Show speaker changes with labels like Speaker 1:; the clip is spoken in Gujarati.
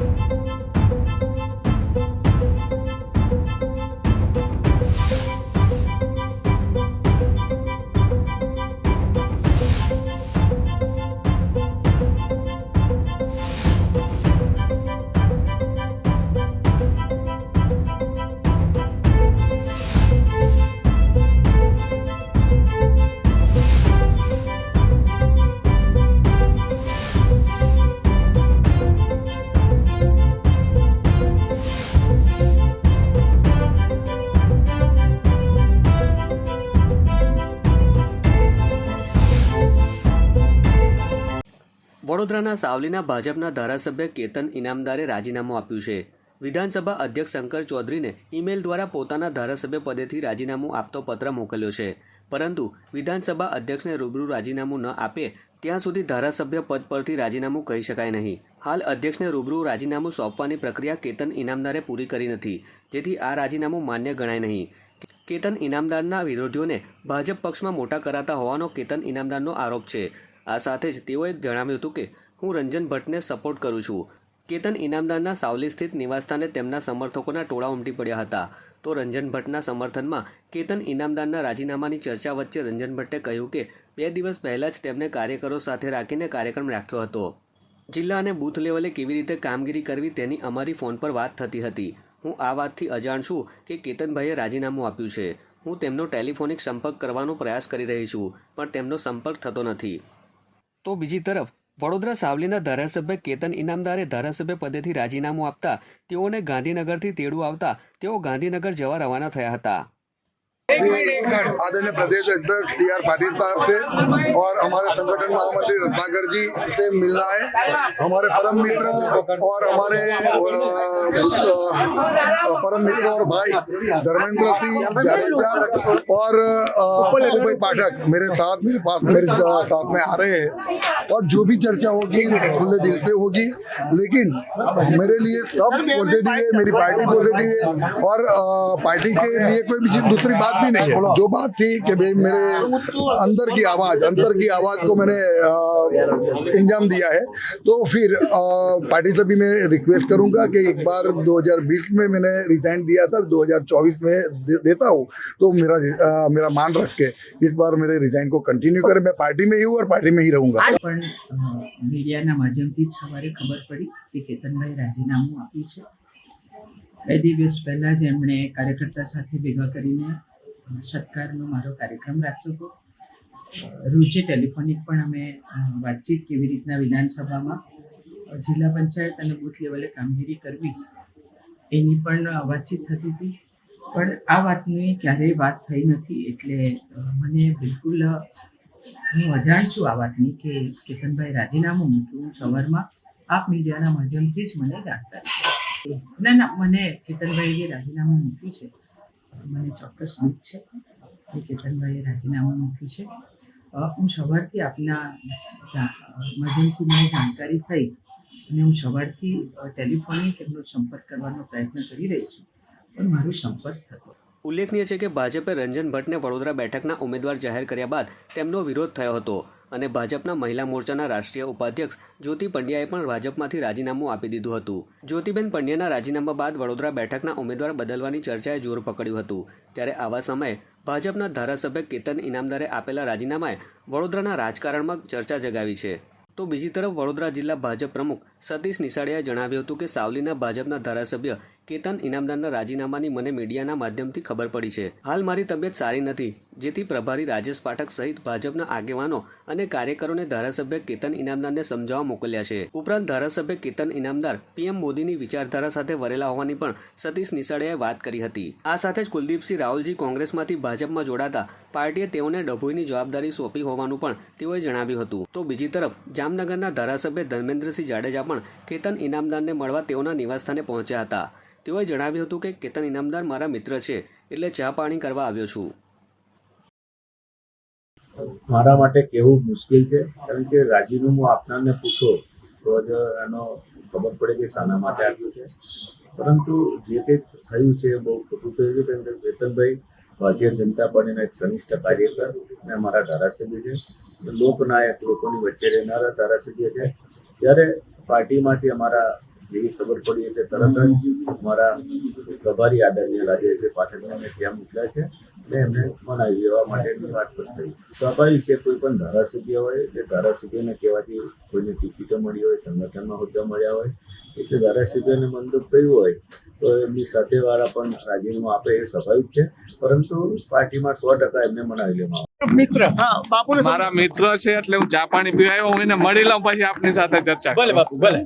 Speaker 1: you વડોદરાના સાવલીના ભાજપના ધારાસભ્ય કેતન ઇનામદારે રાજીનામું આપ્યું છે. વિધાનસભા અધ્યક્ષ શંકર ચૌધરીને ઈમેલ દ્વારા પોતાના ધારાસભ્ય પદેથી રાજીનામું આપતો પત્ર મોકલ્યો છે. પરંતુ વિધાનસભા અધ્યક્ષને રૂબરૂ રાજીનામું ન આપે ત્યાં સુધી ધારાસભ્ય પદ પરથી રાજીનામું કહી શકાય નહીં. હાલ અધ્યક્ષને રૂબરૂ રાજીનામું સોંપવાની પ્રક્રિયા કેતન ઇનામદારે પૂરી કરી નથી, જેથી આ રાજીનામું માન્ય ગણાય નહીં. કેતન ઇનામદારના વિરોધીઓને ભાજપ પક્ષમાં મોટા કરાતા હોવાનો કેતન ઇનામદારનો આરોપ છે. આ સાથે જ તેઓએ જણાવ્યું હતું કે, હું રંજન ભટ્ટને સપોર્ટ કરું છું. કેતન ઇનામદારના સાવલી સ્થિત નિવાસસ્થાને તેમના સમર્થકોના ટોળા ઉમટી પડ્યા હતા. તો રંજન ભટ્ટના સમર્થનમાં કેતન ઇનામદારના રાજીનામાની ચર્ચા વચ્ચે રંજન ભટ્ટે કહ્યું કે, બે દિવસ પહેલા જ તેમને કાર્યકરો સાથે રાખીને કાર્યક્રમ રાખ્યો હતો. જિલ્લા અને બૂથ લેવલે કેવી રીતે કામગીરી કરવી તેની અમારી ફોન પર વાત થતી હતી. હું આ વાતથી અજાણ છું કે કેતનભાઈએ રાજીનામું આપ્યું છે. હું તેમનો ટેલિફોનિક સંપર્ક કરવાનો પ્રયાસ કરી રહી છું, પણ તેમનો સંપર્ક થતો નથી. તો બીજી તરફ, વડોદરા સાવલીના ધારાસભ્ય કેતન ઇનામદારે ધારાસભ્ય પદેથી રાજીનામું આપતા તેઓને ગાંધીનગરથી તેડું આવતા તેઓ ગાંધીનગર જવા રવાના થયા હતા.
Speaker 2: आदरणीय प्रदेश अध्यक्ष टी आर पाटिल साहब से और हमारे संगठन महामंत्री रत्नाकर जी से मिलना है। हमारे परम मित्र और हमारे परम मित्र और भाई धर्मेंद्र सिंह जाडेजा और भाई पाठक मेरे साथ मेरे पास मेरे साथ में आ रहे हैं और जो भी चर्चा होगी खुले दिल से होगी। लेकिन मेरे लिए सब पॉजिटिव है मेरी पार्टी पॉजिटिव है और पार्टी के लिए कोई भी दूसरी बात भी नहीं है जो बात थी कि भाई मेरे अंदर की आवाज अंतर की आवाज को मैंने अ, इंजाम दिया है तो फिर अ, पार्टी से भी मैं रिक्वेस्ट करूंगा कि एक बार 2020 में मैंने रिजाइन दिया था 2024 में दे, देता हूँ तो मेरा अ, मेरा मान रख के इस बार मेरे रिजाइन को कंटिन्यू करें मैं पार्टी में ही हूँ और पार्टी में ही रहूंगा
Speaker 3: પણ અ, મીડિયાના માધ્યમથી જ સવારે ખબર પડી કે કેતનભાઈ રાજીનામું આપ્યું છે બે દિવસ પહેલાં જ એમણે કાર્યકર્તા સાથે ભેગા કરીને અ, સત્કારનો મારો કાર્યક્રમ રાખ્યો હતો. રોજે ટેલિફોનિક પણ અમે વાતચીત કેવી રીતના વિધાનસભામાં જિલ્લા પંચાયત અને બુથ લેવલે કામગીરી કરવી, એની પણ વાતચીત થતી હતી. પણ આ વાતની ક્યારેય વાત થઈ નથી એટલે મને બિલકુલ હું અજાણ છું આ વાતની કે કિશનભાઈ રાજીનામું મૂક્યું સવારમાં. આપ મીડિયાના માધ્યમથી જ મને જાણકારી. ના ના, મને કેતનભાઈએ રાજીનામું મૂક્યું છે મને ચોક્કસ દુઃખ છે. કે કેતનભાઈએ રાજીનામું મૂક્યું છે. હું સવારથી આપના માધ્યમથી મને જાણકારી થઈ અને હું સવારથી ટેલિફોનિક એમનો સંપર્ક કરવાનો પ્રયત્ન કરી રહી છું. પણ મારો સંપર્ક થતો
Speaker 1: ઉલ્લેખનીય છે કે ભાજપે રંજન ભટ્ટને વડોદરા બેઠકના ઉમેદવાર જાહેર કર્યા બાદ તેમનો વિરોધ થયો હતો અને ભાજપના મહિલા મોરચાના રાષ્ટ્રીય ઉપાધ્યક્ષ જ્યોતિ પંડ્યાએ પણ ભાજપમાંથી રાજીનામું આપી દીધું હતું. જ્યોતિબેન પંડ્યાના રાજીનામા બાદ વડોદરા બેઠકના ઉમેદવાર બદલવાની ચર્ચાએ જોર પકડ્યું હતું. ત્યારે આવા સમયે ભાજપના ધારાસભ્ય કેતન ઇનામદારે આપેલા રાજીનામાએ વડોદરાના રાજકારણમાં ચર્ચા જગાવી છે. તો બીજી તરફ વડોદરા જિલ્લા ભાજપ પ્રમુખ સતીશ નિસાડિયાએ જણાવ્યું હતું કે સાવલીના ભાજપના ધારાસભ્ય કેતન ઇનામદારના રાજીનામાની મને મીડિયાના માધ્યમથી ખબર પડી છે. હાલ મારી તબિયત સારી નથી, જેથી પ્રભારી રાજેશ પાઠક સહિત ભાજપના આગેવાનો અને કાર્યકરોને ધારાસભ્ય કેતન ઇનામદારને સમજાવવા મોકલ્યા છે. ઉપરાંત ધારાસભ્ય કેતન ઇનામદાર પીએમ મોદીની વિચારધારા સાથે વરેલા હોવાની પણ સતીશ નિસાડિયાએ વાત કરી હતી. આ સાથે જ કુલદીપસિંહ રાહુલજી કોંગ્રેસમાંથી ભાજપમાં જોડાતા પાર્ટીએ તેઓને ડભોઈની જવાબદારી સોંપી હોવાનું પણ તેઓએ જણાવ્યું હતું. તો બીજી તરફ, જામનગરના ધારાસભ્ય ધર્મેન્દ્રસિંહ જાડેજા પણ કેતન ઇનામદારને મળવા તેઓના નિવાસસ્થાને પહોંચ્યા હતા. તેઓએ જણાવ્યું હતું કે કેતન ઇનામદાર મારા મિત્ર છે, એટલે ચા પાણી કરવા આવ્યો છું.
Speaker 4: મારા માટે કેવું મુશ્કેલ છે? કારણ કે રાજીનામું આપનારને પૂછો, તો જ એનો ખબર પડે કે શાના માટે આપ્યું છે. પરંતુ જે કંઈક થયું છે બહુ ખોટું થયું છે કારણ કે કેતનભાઈ ભારતીય જનતા પાર્ટીના એક સનિષ્ઠ કાર્યકર અને મારા ધારાસભ્ય છે. લોકનાયક લોકોની વચ્ચે રહેનારા ધારાસભ્ય છે. ત્યારે પાર્ટીમાંથી અમારા જેવી ખબર પડી એટલે તરત જ મારા પ્રભારી આદરણીય રાજેશભાઈ પાઠકને અમે ત્યાં મોકલ્યા છે અને એમને મનાવી લેવા માટેની વાત પણ થઈ સ્વાભાવિક છે કોઈ પણ ધારાસભ્ય હોય એટલે ધારાસભ્યને કહેવાથી કોઈને ટિકિટો મળી હોય સંગઠનમાં હોદ્દા મળ્યા હોય એટલે ધારાસભ્યને મંદુક થયું હોય તો એમની સાથે વાળા પણ રાજીનામું આપે એ સ્વાભાવિક છે પરંતુ પાર્ટીમાં સો ટકા એમને મનાવી લેવામાં
Speaker 5: મિત્ર?
Speaker 6: હા બાપુને
Speaker 5: મારા મિત્ર છે એટલે હું ચા પાણી પીવા આવ્યો હું એને મળી લઉં પછી આપની સાથે ચર્ચા
Speaker 6: ભલે બાપુ ભલે.